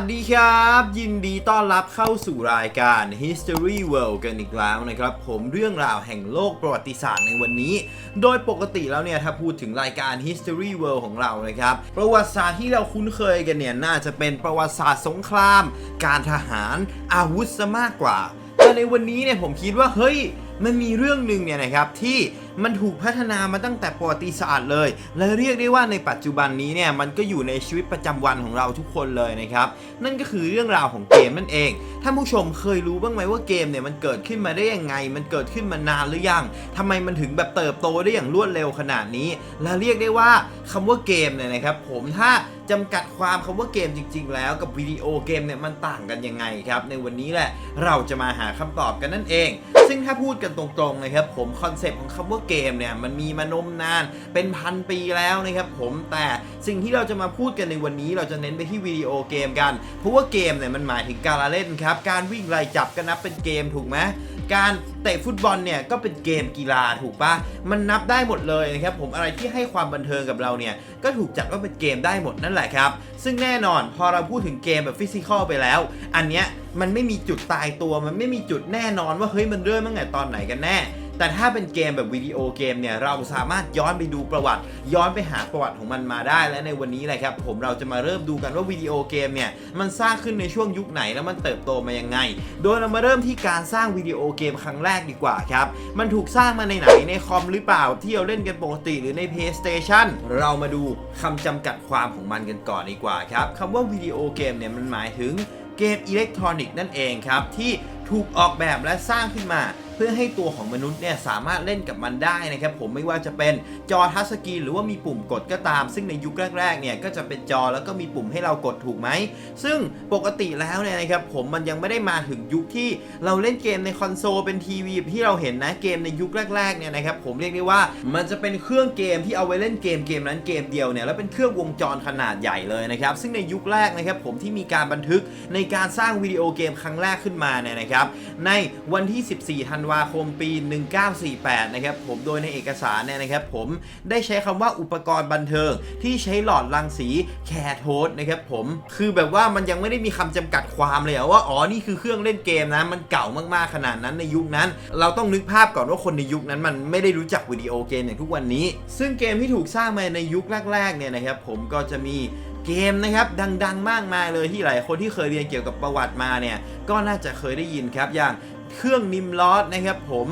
สดีครับ ยินดีต้อนรับเข้าสู่รายการ History World กันอีกแล้วนะครับ ผมเรื่องราวแห่งโลกประวัติศาสตร์ในวันนี้ โดยปกติแล้วเนี่ยถ้าพูดถึงรายการ History World ของเรานะครับ ประวัติศาสตร์ที่เราคุ้นเคยกันเนี่ยน่าจะเป็นประวัติศาสตร์สงคราม การทหารอาวุธซะมากกว่า แต่ในวันนี้เนี่ยผมคิดว่าเฮ้ยมันมีเรื่องหนึ่งเนี่ยนะครับที่มันถูกพัฒนามาตั้งแต่ประวัติศาสตร์เลย และเรียกได้ว่าในปัจจุบันนี้เนี่ยมันก็อยู่ในชีวิตประจำวันของเราทุกคนเลยนะครับ นั่นก็คือเรื่องราวของเกมนั่นเองท่านผู้ชมเคยรู้บ้างไหมว่าเกมเนี่ยมันเกิดขึ้นมาได้ยังไง มันเกิดขึ้นมานานหรือยังทำไมมันถึงแบบเติบโตได้อย่างรวดเร็วขนาดนี้ และเรียกได้ว่าคำว่าเกมเนี่ยนะครับผมถ้า จำกัดความคำว่าเกมจริง ๆ แล้วกับวิดีโอเกมเนี่ยมันต่างกันยังไงครับ ในวันนี้แหละเราจะมาหาคำตอบกันนั่นเอง ซึ่งถ้าพูดกันตรงๆนะครับผมคอนเซปต์ของคำว่าเกมเนี่ยมันมีมานมนานเป็นพันปีแล้วนะครับผมแต่สิ่งที่เราจะมาพูดกันในวันนี้เราจะเน้นไปที่วิดีโอเกมกันเพราะว่าเกมเนี่ยมันหมายถึงการเล่นครับการวิ่งไล่จับก็นับเป็นเกมถูกไหม การเตะฟุตบอลเนี่ยก็เป็นเกมกีฬาถูกปะมันนับได้หมดเลยนะครับผมอะไรที่ให้ความบันเทิงกับเราเนี่ยก็ถูกจัดว่าเป็นเกมได้หมดนั่นแหละครับ ซึ่งแน่นอนพอเราพูดถึงเกมแบบฟิสิกอลไปแล้ว อันเนี้ยมันไม่มีจุดตายตัวมันไม่มีจุดแน่นอนว่าเฮ้ยมันเริ่มตั้งแต่ตอนไหนกันแน่ แต่ถ้าเป็นเกมแบบวิดีโอเกมเนี่ยเราสามารถย้อนไปดูประวัติ ย้อนไปหาประวัติของมันมาได้ และในวันนี้แหละครับผมเราจะมาเริ่มดูกันว่าวิดีโอเกมเนี่ยมันสร้างขึ้นในช่วงยุคไหนแล้วมันเติบโตมายังไง โดยเรามาเริ่มที่การสร้างวิดีโอเกมครั้งแรกดีกว่าครับมันถูกสร้างมาในไหนในคอมหรือเปล่าที่เราเล่นกันปกติหรือใน PlayStation เรามาดูคำจำกัดความของมันกันก่อนดีกว่าครับคำว่าวิดีโอเกมเนี่ยมันหมายถึงเกมอิเล็กทรอนิกส์นั่นเองครับที่ถูกออกแบบและสร้างขึ้นมา เพื่อให้ตัวของมนุษย์เนี่ยสามารถเล่นกับมันได้นะครับผมไม่ว่าจะเป็นจอทัชสกรีนหรือว่ามีปุ่มกดก็ตาม ซึ่งในยุคแรกๆเนี่ยก็จะเป็นจอแล้วก็มีปุ่มให้เรากดถูกไหม ซึ่งปกติแล้วเนี่ยนะครับผมมันยังไม่ได้มาถึงยุคที่เราเล่นเกมในคอนโซลเป็นทีวีที่เราเห็นนะเกมในยุคแรกๆเนี่ยนะครับผมเรียกได้ว่ามันจะเป็นเครื่องเกมที่เอาไว้เล่นเกมเกมนั้นเกมเดียวเนี่ยแล้วเป็นเครื่องวงจรขนาดใหญ่เลยนะครับซึ่งในยุคแรกนะครับผมที่มีการบันทึกในการสร้างวิดีโอเกมครั้งแรกขึ้นมาเนี่ยนะครับในวันที่ 14ธันวาวาคมปี 1948 นะครับผมโดยในเอกสารเนี่ยนะครับผมได้ใช้คำว่าอุปกรณ์บันเทิงที่ใช้หลอดรังสีแคโทสนะครับผมคือแบบว่ามันยังไม่ได้มีคำจำกัดความเลยว่าอ๋อนี่คือเครื่องเล่นเกมนะมันเก่ามากๆขนาดนั้นในยุคนั้น เราต้องนึกภาพก่อนว่าคนในยุคนั้นมันไม่ได้รู้จักวิดีโอเกมอย่างทุกวันนี้ ซึ่งเกมที่ถูกสร้างมาในยุคแรกๆเนี่ยนะครับผมก็จะมีเกมนะครับดังๆ มากมายเลยที่หลายคนที่เคยเรียนเกี่ยวกับประวัติมาเนี่ยก็น่าจะเคยได้ยินครับอย่าง เครื่องนิมลอสนะครับผม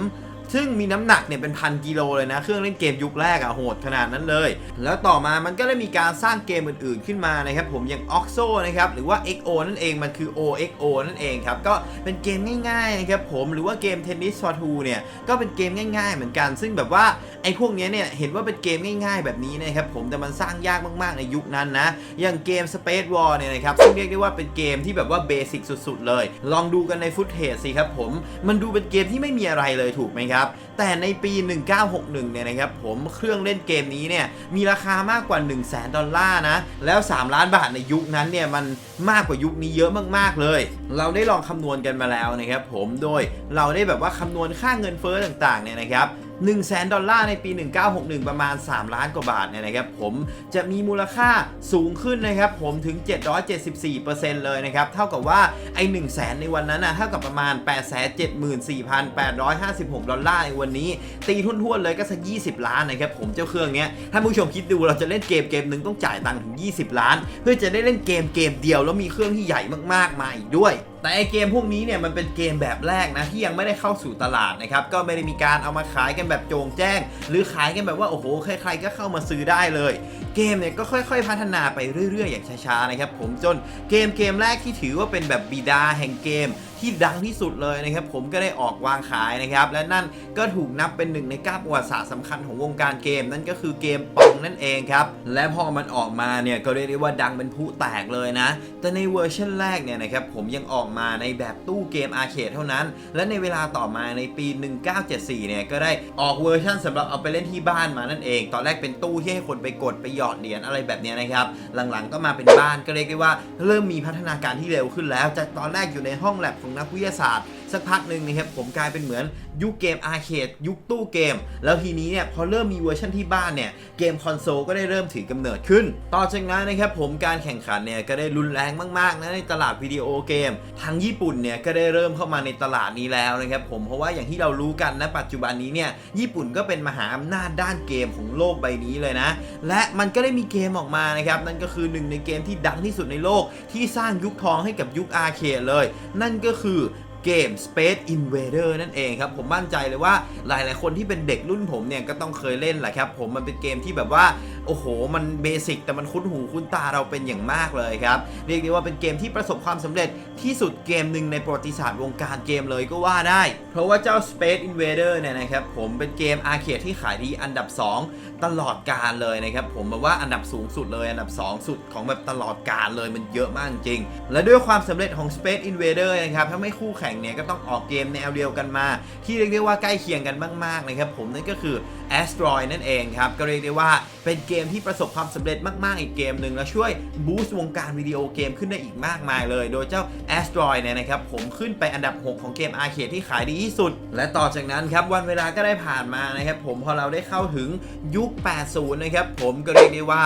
ซึ่งมีน้ำหนักเนี่ยเป็นพันกิโลเลยนะ เครื่องเล่นเกมยุคแรกอะโหดขนาดนั้นเลย แล้วต่อมามันก็ได้มีการสร้างเกมอื่นๆ ขึ้นมานะครับผมอย่าง OXO นะครับหรือว่า XO นั่นเองมันคือ OXO นั่นเองครับก็เป็นเกมง่ายๆนะครับผมหรือว่าเกม Tennis for Two เนี่ยก็เป็นเกมง่าย ๆ เหมือนกัน ซึ่งแบบว่าไอ้พวกเนี้ยเนี่ยเห็นว่าเป็นเกมง่าย ๆ แบบนี้นะครับผมแต่มันสร้างยากมากๆในยุคนั้นนะอย่างเกม Space War เนี่ยนะครับซึ่งเรียกได้ว่าเป็นเกมที่แบบว่าเบสิกสุดๆเลย ลองดูกันในฟุตเทจสิครับผมมันดูเป็นเกมที่ไม่มีอะไรเลยถูกไหมครับแต่ในปี 1961 เนี่ยนะครับผมเครื่องเล่นเกมนี้เนี่ยมีราคามากกว่า 1 0 0 0 0แดอลลาร์นะแล้ว 3 ล้านบาทในยุคนั้นเนี่ยมันมากกว่ายุคนี้เยอะมากๆเลย เราได้ลองคำนวณกันมาแล้วนะครับผมโดยเราได้แบบว่าคำนวณค่าเงินเฟ้อต่างๆเนี่ยนะครับ 1 0 0 0 0แดอลลาร์ในปี 1961 ประมาณ 3 ล้านกว่าบาทเนี่ยนะครับผมจะมีมูลค่าสูงขึ้นนะครับผมถึง 774%เลยนะครับเท่ากับว่าไอ้1 0 0 0 0แในวันนั้นนะเท่ากับประมาณ 874,856 ดอลลาร์ในวันนี้ ตีทุ่นๆเลยก็สัก 20 ล้านนะครับผมเจ้าเครื่องเนี้ยถ้าผู้ชมคิดดูเราจะเล่นเกมเกมหนึ่งต้องจ่ายตังค์ถึง 20 ล้าน เพื่อจะได้เล่นเกมเกมเดียวแล้วมีเครื่องที่ใหญ่มากๆมาอีกด้วยแต่ไอเกมพวกนี้เนี่ยมันเป็นเกมแบบแรกนะที่ยังไม่ได้เข้าสู่ตลาดนะครับก็ไม่ได้มีการเอามาขายกันแบบโจงแจ้ง หรือขายกันแบบว่าโอ้โหใครๆก็เข้ามาซื้อได้เลย เกมเนี่ยก็ค่อยๆ พัฒนาไปเรื่อยๆ อย่างช้าๆนะครับผมจนเกมเกมแรกที่ถือว่าเป็นแบบบิดาแห่งเกมที่ดังที่สุดเลยนะครับผมก็ได้ออกวางขายนะครับและนั่นก็ถูกนับเป็นหนึ่งในก้าวประวัติศาสตร์สำคัญของวงการเกมนั่นก็คือเกมป งนั่นเองครับ และพอมันออกมาเนี่ยก็เรียกได้ว่าดังเป็นผู้แตกเลยนะ แต่ในเวอร์ชันแรกเนี่ยนะครับผมยังออกมาในแบบตู้เกมอาร์เคดเท่านั้น และในเวลาต่อมาในปี 1974 เนี่ยก็ได้ออกเวอร์ชันสำหรับเอาไปเล่นที่บ้านมานั่นเอง ตอนแรกเป็นตู้ที่ให้คนไปกดไปหยอดเหรียญอะไรแบบนี้นะครับ หลังๆก็มาเป็นบ้านก็เรียกได้ว่าเริ่มมีพัฒนาการที่เร็วขึ้นแล้ว จากตอนแรกอยู่ในห้องแลบของนักวิทยาศาสตร์ สักพักหนึ่งนะครับผมกลายเป็นเหมือนยุคเกมอาร์เคดยุคตู้เกม แล้วทีนี้เนี่ยพอเริ่มมีเวอร์ชันที่บ้านเนี่ยเกมคอนโซลก็ได้เริ่มถือกำเนิดขึ้น ต่อจากนั้นนะครับผมการแข่งขันเนี่ยก็ได้รุนแรงมากๆนะในตลาดวิดีโอเกม ทางญี่ปุ่นเนี่ยก็ได้เริ่มเข้ามาในตลาดนี้แล้วนะครับผมเพราะว่าอย่างที่เรารู้กันนะปัจจุบันนี้เนี่ยญี่ปุ่นก็เป็นมหาอำนาจด้านเกมของโลกใบนี้เลยนะ และมันก็ได้มีเกมออกมานะครับนั่นก็คือหนึ่งในเกมที่ดังที่สุดในโลกที่สร้างยุคทองให้กับยุคอาร์เคดเลย นั่นก็คือ เกม Space Invader นั่นเองครับ ผมมั่นใจเลยว่าหลาย ๆ คนที่เป็นเด็กรุ่นผมเนี่ยก็ต้องเคยเล่นแหละครับ ผมมันเป็นเกมที่แบบว่า โอ้โห มันเบสิกแต่มันคุ้นหูคุ้นตาเราเป็นอย่างมากเลยครับ เรียกได้ว่าเป็นเกมที่ประสบความสำเร็จที่สุดเกมหนึ่งในประวัติศาสตร์วงการเกมเลยก็ว่าได้ เพราะว่าเจ้า Space Invader เนี่ยนะครับผมเป็นเกมอาร์เคดที่ขายดีอันดับ 2 ตลอดกาลเลยนะครับผมแบบว่าอันดับสูงสุดเลยอันดับ 2 สุดของแบบตลอดกาลเลยมันเยอะมากจริง และด้วยความสำเร็จของ Space Invader นะครับถ้าไม่คู่แข่งเนี่ยก็ต้องออกเกมแนวเดียวกันมา ที่เรียกได้ว่าใกล้เคียงกันมากๆนะครับผมนั่นก็คือ Asteroid นั่นเองครับ ก็เรียกได้ว่าเป็นเกมที่ประสบความสำเร็จมาก ๆ อีกเกมหนึ่งและช่วยบูสต์วงการวิดีโอเกมขึ้นได้อีกมากมายเลย โดยเจ้า Asteroid เนี่ยนะครับ ผมขึ้นไปอันดับ 6 ของเกมอาร์เคดที่ขายดีที่สุด และต่อจากนั้นครับ วันเวลาก็ได้ผ่านมานะครับผมพอเราได้เข้าถึงยุค 80 นะครับผมก็เรียกได้ว่า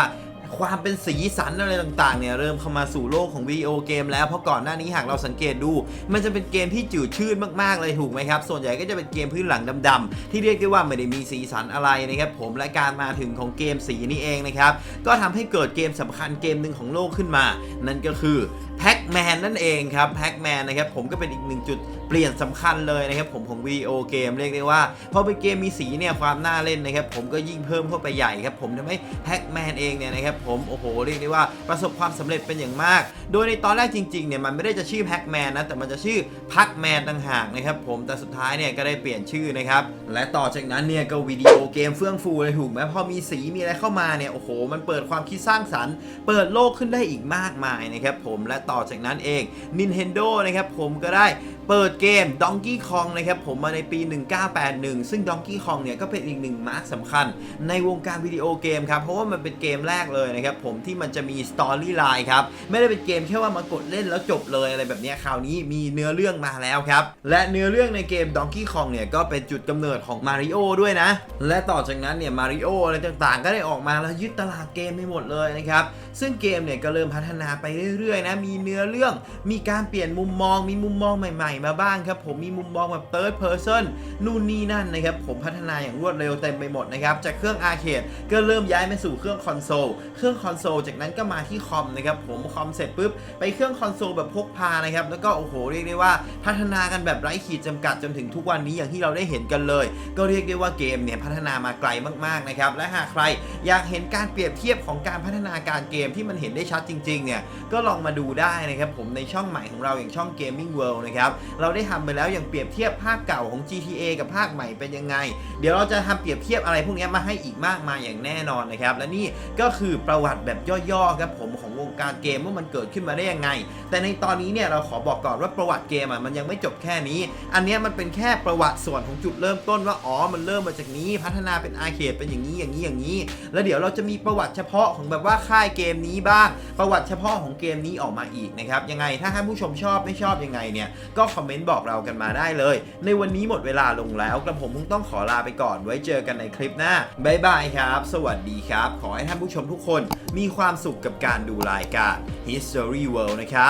ความเป็นสีสันอะไรต่างๆเนี่ยเริ่มเข้ามาสู่โลกของวิดีโอเกมแล้วเพราะก่อนหน้านี้หากเราสังเกตดู มันจะเป็นเกมที่จืดชืดมากๆเลยถูกไหมครับ ส่วนใหญ่ก็จะเป็นเกมพื้นหลังดำๆที่เรียกได้ว่าไม่ได้มีสีสันอะไรนะครับผมและการมาถึงของเกมสีนี้เองนะครับก็ทำให้เกิดเกมสำคัญเกมหนึ่งของโลกขึ้นมา นั่นก็คือ แพ็กแมนนั่นเองครับแพ็กแมนนะครับผมก็เป็นอีกหนึ่งจุดเปลี่ยนสำคัญเลยนะครับผมของวิดีโอเกมเรียกได้ว่าพอเป็นเกมมีสีเนี่ยความน่าเล่นนะครับผมก็ยิ่งเพิ่มเข้าไปใหญ่ครับผมทำให้แพ็กแมนเองเนี่ยนะครับผมโอ้โหเรียกได้ว่าประสบความสำเร็จเป็นอย่างมาก โดยในตอนแรกจริงๆเนี่ยมันไม่ได้จะชื่อแพ็กแมนนะแต่มันจะชื่อพักแมนต่างหากนะครับผมแต่สุดท้ายเนี่ยก็ได้เปลี่ยนชื่อนะครับและต่อจากนั้นเนี่ยก็วิดีโอเกมเฟื่องฟูเลยถูกไหมพอมีสีมีอะไรเข้ามาเนี่ยโอ้โห มันเปิดความคิดสร้างสรรค์ เปิดโลกขึ้นได้อีกมากมายนะครับผมและต่อจากนั้นเอง Nintendo นะครับผมก็ได้เปิดเกม Donkey Kong นะครับผมมาในปี 1981 ซึ่ง Donkey Kong เนี่ยก็เป็นอีกหนึ่งมาร์คสำคัญ ในวงการวิดีโอเกมครับ เพราะว่ามันเป็นเกมแรกเลยนะครับผมที่มันจะมีสตอรี่ไลน์ครับ ไม่ได้เป็นเกมแค่ว่ามากดเล่นแล้วจบเลยอะไรแบบนี้คราวนี้มีเนื้อเรื่องมาแล้วครับ และเนื้อเรื่องในเกม Donkey Kong เนี่ยก็เป็นจุดกำเนิดของ Mario ด้วยนะ และต่อจากนั้นเนี่ย Mario อะไรต่างๆ ก็ได้ออกมาแล้วยึดตลาดเกมไปหมดเลยนะครับซึ่งเกมเนี่ยก็เริ่มพัฒนาไปเรื่อยๆนะมีเนื้อเรื่องมีการเปลี่ยนมุมมองมีมุมมองใหม่ๆมาบ้างครับผมมีมุมมองแบบ third person นู่นนี่นั่นนะครับผมพัฒนาอย่างรวดเร็วเต็มไปหมดนะครับจากเครื่องอาร์เคดก็เริ่มย้ายมาสู่เครื่องคอนโซลเครื่องคอนโซลจากนั้นก็มาที่คอมนะครับผมคอมเสร็จปุ๊บไปเครื่องคอนโซลแบบพกพานะครับแล้วก็โอ้โหเรียกได้ว่าพัฒนากันแบบไร้ขีดจำกัดจนถึงทุกวันนี้อย่างที่เราได้เห็นกันเลย ก็เรียกได้ว่าเกมเนี่ยพัฒนามาไกลมากๆนะครับและหากใครอยากเห็นการเปรียบเทียบของการพัฒนาการเกมที่มันเห็นได้ชัดจริงๆเนี่ยก็ลองมาดูได้นะครับผมในช่องใหม่ของเราอย่างช่อง Gaming World นะครับเราได้ทำไปแล้วอย่างเปรียบเทียบภาคเก่าของ GTA กับภาคใหม่เป็นยังไง เดี๋ยวเราจะทำเปรียบเทียบอะไรพวกนี้มาให้อีกมากมายอย่างแน่นอนนะครับ และนี่ก็คือประวัติแบบย่อๆครับผมของวง การเกมว่ามันเกิดขึ้นมาได้ยังไง แต่ในตอนนี้เนี่ยเราขอบอกก่อนว่าประวัติเกมอะมันยังไม่จบแค่นี้ อันเนี้ยมันเป็นแค่ประวัติส่วนของจุดเริ่มต้นว่าอ๋อมันเริ่มมาจากนี้พัฒนาเป็นอาเคดเป็นอย่างนี้อย่างนี้อย่างนี้ แล้วเดี๋ยวเราจะมีประวัติเฉพาะของแบบว่าค่ายเกมนี้บ้าง ประวัติเฉพาะของเกมนี้ออกมาอีกนะครับยังไงถ้าท่านผู้ชมชอบไม่ชอบยังไงเนี่ยก็คอมเมนต์บอกเรากันมาได้เลย ในวันนี้หมดเวลาลงแล้วกระผมคงต้องขอลาไปก่อนไว้เจอกันในคลิปหน้าบ๊ายบายครับ สวัสดีครับ ขอให้ท่านผู้ชมทุกคนมีความสุขกับการดูรายการ History World นะครับ